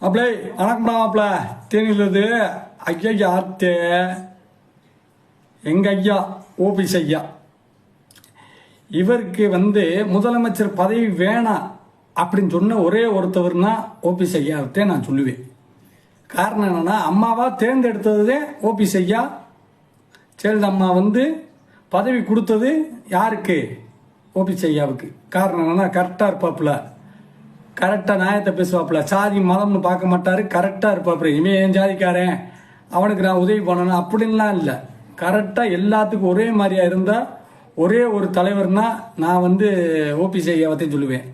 அப்படியே வணக்கம்டா மாப்பிள. தேனிலது ஐயா ஆத்தே எங்கள் ஐயா? ஓபிஎஸ் ஐயா. இவருக்கு வந்து முதலமைச்சர் பதவி வேணாம் அப்படின்னு சொன்ன ஒரே ஒருத்தவர்னா ஓபிஎஸ் ஐயாவத்தே நான் சொல்லுவேன். காரணம் என்னென்னா அம்மாவாக தேர்ந்தெடுத்ததே ஓபிஎஸ் ஐயா. அம்மா வந்து பதவி கொடுத்தது யாருக்கு? ஓபிஎஸ் ஐயாவுக்கு. காரணம் என்னென்னா கரெக்டாக இருப்பாப்புல. கரெக்டாக நியாயத்தை பேசுவாப்புல. சாதி மதம்னு பார்க்க மாட்டார். கரெக்டாக இருப்பாப்புல. இவன் என் ஜாதிக்காரன்? அவனுக்கு நான் உதவி பண்ணணும். அப்படின்லாம் இல்லை. கரெக்டாக எல்லாத்துக்கும் ஒரே மாதிரியாக இருந்தால் ஒரே ஒரு தலைவர்னா நான் வந்து ஓபிஎஸ் பற்றி சொல்லுவேன்.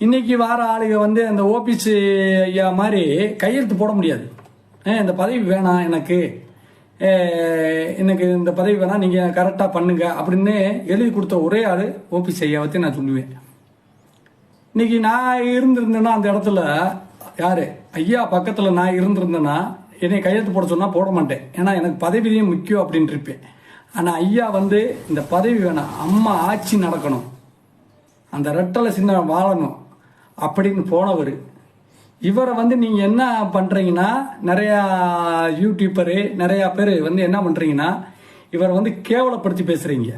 இன்றைக்கி வார ஆளுங்க வந்து அந்த ஓபிஎஸ் ஐயா மாதிரி கையெழுத்து போட முடியாது. ஏன் இந்த பதவி வேணாம் எனக்கு. எனக்கு இந்த பதவி வேணாம். நீங்கள் கரெக்டாக பண்ணுங்க. அப்படின்னு எழுதி கொடுத்த ஒரே ஆள் ஓபிஎஸ் பற்றி நான் சொல்லுவேன். இன்னைக்கு நான் இருந்திருந்தேன்னா அந்த இடத்துல யாரு? ஐயா பக்கத்தில் நான் இருந்திருந்தேன்னா என்னை கையெழுத்து போட சொன்னால் போட மாட்டேன். ஏன்னா எனக்கு பதவியும் முக்கியம் அப்படின்ட்டு இருப்பேன். ஆனால் ஐயா வந்து இந்த பதவி வேணாம் அம்மா ஆட்சி நடக்கணும். அந்த ரெட்டலை சின்ன வாழணும் அப்படின்னு போனவர். இவரை வந்து நீங்கள் என்ன பண்ணுறீங்கன்னா நிறையா யூடியூப்பரு நிறையா பேர் வந்து என்ன பண்ணுறீங்கன்னா இவரை வந்து கேவலப்படுத்தி பேசுகிறீங்க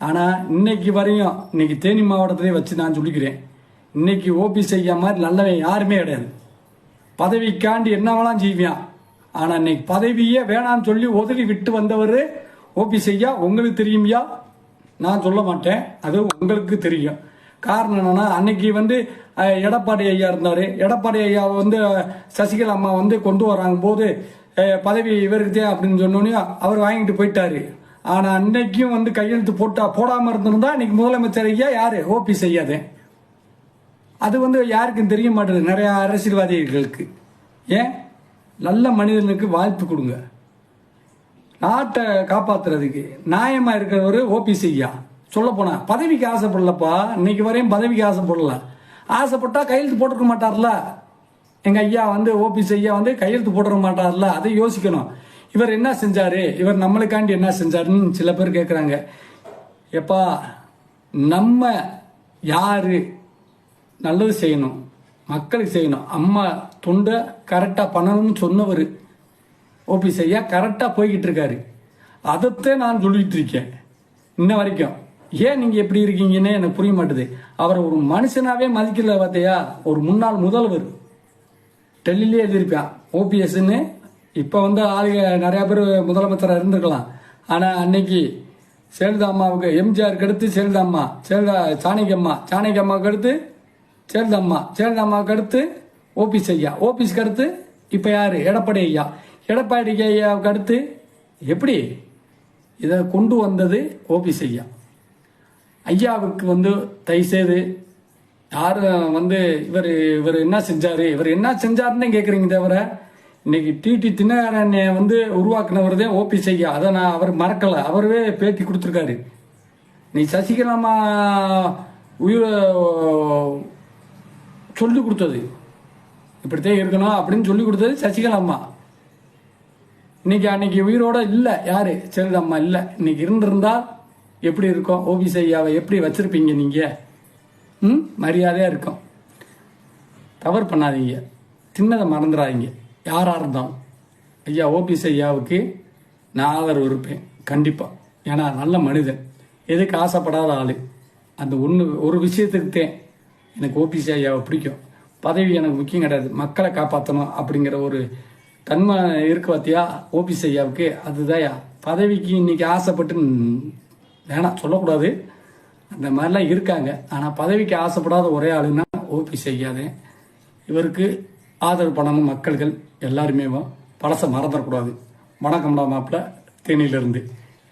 ஆனால் இன்னைக்கு வரையும் இன்னைக்கு தேனி மாவட்டத்திலே வச்சு நான் சொல்லிக்கிறேன். இன்னைக்கு ஓபி செய்ய மாதிரி நல்லவன் யாருமே கிடையாது. பதவிக்காண்டி என்னவெல்லாம் செய்வியான் ஆனால் இன்னைக்கு பதவியே வேணாம்னு சொல்லி உதறி விட்டு வந்தவர் ஓபி செய்யா? உங்களுக்கு தெரியுமியா? நான் சொல்ல மாட்டேன். அது உங்களுக்கு தெரியும். காரணம் என்னன்னா அன்னைக்கு வந்து எடப்பாடி ஐயா இருந்தார். எடப்பாடி ஐயா வந்து சசிகலா அம்மா வந்து கொண்டு வராங்க போது பதவி இவருக்கு தான் அப்படின்னு சொன்னோன்னே அவர் வாங்கிட்டு போயிட்டாரு. ஆனால் அன்னைக்கும் வந்து கையெழுத்து போட்டா போடாமல் இருந்திருந்தா இன்னைக்கு முதலமைச்சர் ஐயா யார்? ஓபி செய்யாதே. அது வந்து யாருக்கும் தெரிய மாட்டேது நிறைய அரசியல்வாதிகளுக்கு. ஏன்? நல்ல மனிதனுக்கு வாய்ப்பு கொடுங்க. நாட்டை காப்பாற்றுறதுக்கு நியாயமாக இருக்கிறவர் ஓபிசி ஐயா. சொல்ல போனால் பதவிக்கு ஆசைப்படலப்பா. இன்னைக்கு வரையும் பதவிக்கு ஆசைப்படல. ஆசைப்பட்டா கையெழுத்து போட்டுக்க மாட்டார்ல. எங்கள் ஐயா வந்து ஓபிசி ஐயா வந்து கையெழுத்து போட்டுக்க மாட்டார்ல. அதை யோசிக்கணும். இவர் என்ன செஞ்சார்? இவர் நம்மளுக்காண்டி என்ன செஞ்சாருன்னு சில பேர் கேட்குறாங்க எப்பா நம்ம யார்? நல்லது செய்யணும். மக்களுக்கு செய்யணும். அம்மா தொண்டை கரெக்டாக பண்ணணும்னு சொன்னவர். ஓபிஎஸ் ஐயா கரெக்டாக போய்கிட்டு இருக்காரு. அதைத்தான் நான் சொல்லிட்டு இருக்கேன். இன்ன வரைக்கும். ஏன் நீங்கள் எப்படி இருக்கீங்கன்னு எனக்கு புரிய மாட்டுது. அவரை ஒரு மனுஷனாவே மதிக்கல பார்த்தியா ஒரு முன்னாள் முதல்வர். டெல்லியிலே எழுதியிருப்பேன் ஓபிஎஸ்ன்னு இப்போ வந்து ஆளுக நிறையா பேர் முதலமைச்சராக இருந்திருக்கலாம். ஆனால் அன்னைக்கு ஜெயலலிதா அம்மாவுக்கு எம்ஜிஆருக்கு அடுத்து ஜெயலலிதா அம்மா ஜெயலலிதா சாணக்கிய அம்மா அடுத்து ஜெயலலிதா அம்மா அடுத்து ஓபிஎஸ் ஐயா. ஓபிஎஸ்க்கு அடுத்து இப்போ யார்? எடப்பாடி ஐயா. எடப்பாடி ஐயாவுக்கு அடுத்து எப்படி இதை கொண்டு வந்தது ஓபிஎஸ் ஐயா? ஐயாவுக்கு வந்து தயவுசெய்து யாரும் வந்து இவர் இவர் என்ன செஞ்சார்? இவர் என்ன செஞ்சாருன்னு கேட்குறீங்க தவிர இன்னைக்கு டிடி தினகரனை வந்து உருவாக்குனவர் தான் ஓபிஎஸ் ஐயா. அதை நான் அவர் மறக்கலை. அவரவே பேட்டி கொடுத்துருக்காரு. நீ சசிகலாமா உயிர் சொல்லி கொடுத்தது. இப்படித்தான் இருக்கணும் அப்படின்னு சொல்லி கொடுத்தது சசிகலா அம்மா. இன்னைக்கு அன்னைக்கு உயிரோட இல்லை யாரு? செல்தம்மா இல்லை. இன்னைக்கு இருந்திருந்தா எப்படி இருக்கும்? ஓபிஎஸ் ஐயாவை எப்படி வச்சிருப்பீங்க நீங்க? ம்? மரியாதையாக இருக்கும். தவறு பண்ணாதீங்க. தின்னதை மறந்துடாதீங்க. யாராக இருந்தாலும். ஐயா ஓபிஎஸ் ஐயாவுக்கு நான் ஆதரவு இருப்பேன். கண்டிப்பாக ஏன்னா நல்ல மனிதன். எதுக்கு ஆசைப்படாத ஆள்? அந்த ஒன்று ஒரு விஷயத்துக்கு தான். எனக்கு ஓபிசி ஐயாவை பிடிக்கும். பதவி எனக்கு முக்கியம் கிடையாது. மக்களை காப்பாற்றணும் அப்படிங்கிற ஒரு தன்மை இருக்கு பார்த்தியா ஓபிசி ஐயாவுக்கு அதுதான் பதவிக்கு இன்னைக்கு ஆசைப்பட்டு வேணாம் சொல்லக்கூடாது. அந்த மாதிரிலாம் இருக்காங்க. ஆனால் பதவிக்கு ஆசைப்படாத ஒரே ஆளுன்னா ஓபிஎஸ் ஐயாதே. இவருக்கு ஆதரவு பண்ணணும் மக்கள்கள் எல்லாருமே. பழச மறந்துடக்கூடாது வணக்கம்டா மாப்பிள்ளை தேனியிலிருந்து.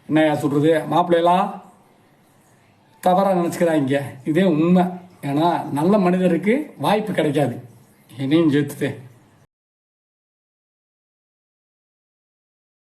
என்னையா சொல்கிறது மாப்பிள்ளையெல்லாம் தவறாக நினச்சிக்கிறாங்க இதே உண்மை. ஏன்னா நல்ல மனிதருக்கு வாய்ப்பு கிடைக்காது. என்னையும் சேர்த்துட்டேன்.